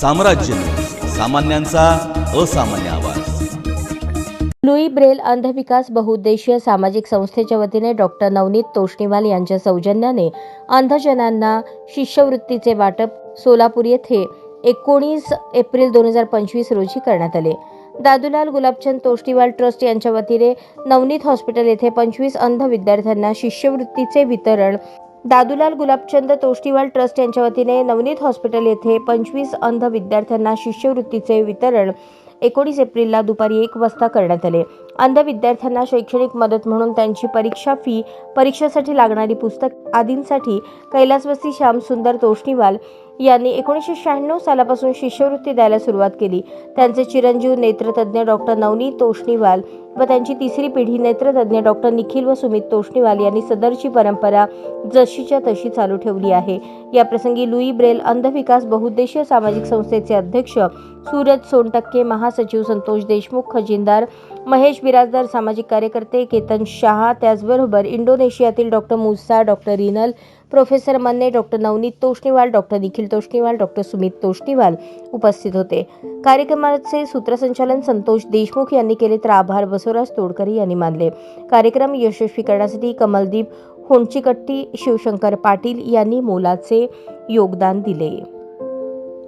साम्राज्य. सामान्यांचा असामान्य आवाज. लुई ब्रेल अंधविकास बहुउद्देशीय सामाजिक संस्थेच्या वतीने डॉक्टर नवनीत तोष्णीवाल यांच्या सौजन्याने अंधजनांना शिष्यवृत्तीचे वाटप सोलापूर येथे एकोणीस एप्रिल दोन हजार पंचवीस रोजी करण्यात आले. दादूलाल गुलाबचंद तोष्णीवाल ट्रस्ट यांच्या वतीने नवनीत हॉस्पिटल येथे पंचवीस अंध विद्यार्थ्यांना शिष्यवृत्तीचे वितरण दादूलाल गुलाबचंद तोष्टीवाल ट्रस्ट यांच्या वतीने नवनीत हॉस्पिटल येथे पंचवीस अंध विद्यार्थ्यांना शिष्यवृत्तीचे वितरण एकोणीस एप्रिलला दुपारी एक वाजता करण्यात आले. अंध विद्यार्थ्यांना शैक्षणिक मदत म्हणून त्यांची परीक्षा फी परीक्षेसाठी लागणारी पुस्तक आदींसाठी कैलासवासी श्यामसुंदर तोष्णीवाल यांनी एकोणीसशे शहाण्णव सालापासून शिष्यवृत्ती द्यायला सुरुवात केली. त्यांचे चिरंजीव नेत्रतज्ञ डॉक्टर नवनीत तोष्णीवाल व त्यांची तिसरी पिढी नेत्रतज्ञ डॉक्टर निखिल व सुमित तोष्णीवाल यांनी सदरची परंपरा जशीच्या तशी चालू ठेवली आहे. या प्रसंगी लुई ब्रेल अंधविकास बहुउद्देशीय सामाजिक संस्थेचे अध्यक्ष सूरज सोनटक्के महासचिव संतोष देशमुख खजिनदार महेश बिराजदार सामाजिक कार्यकर्ते केतन शहा त्याचबरोबर इंडोनेशियातील doctor Musa doctor Rinal professor Manne doctor Navneet Toshniwal doctor Nikhil Toshniwal doctor Sumit Toshniwal उपस्थित होते. कार्यक्रमाचे सूत्रसंचालन संतोष देशमुख यांनी केले तर आभार बसवराज तोडकरी यांनी मानले. कार्यक्रम यशस्वी करण्यासाठी कमलदीप होंचीकट्टी शिवशंकर पाटील यांनी मोलाचे योगदान दिले.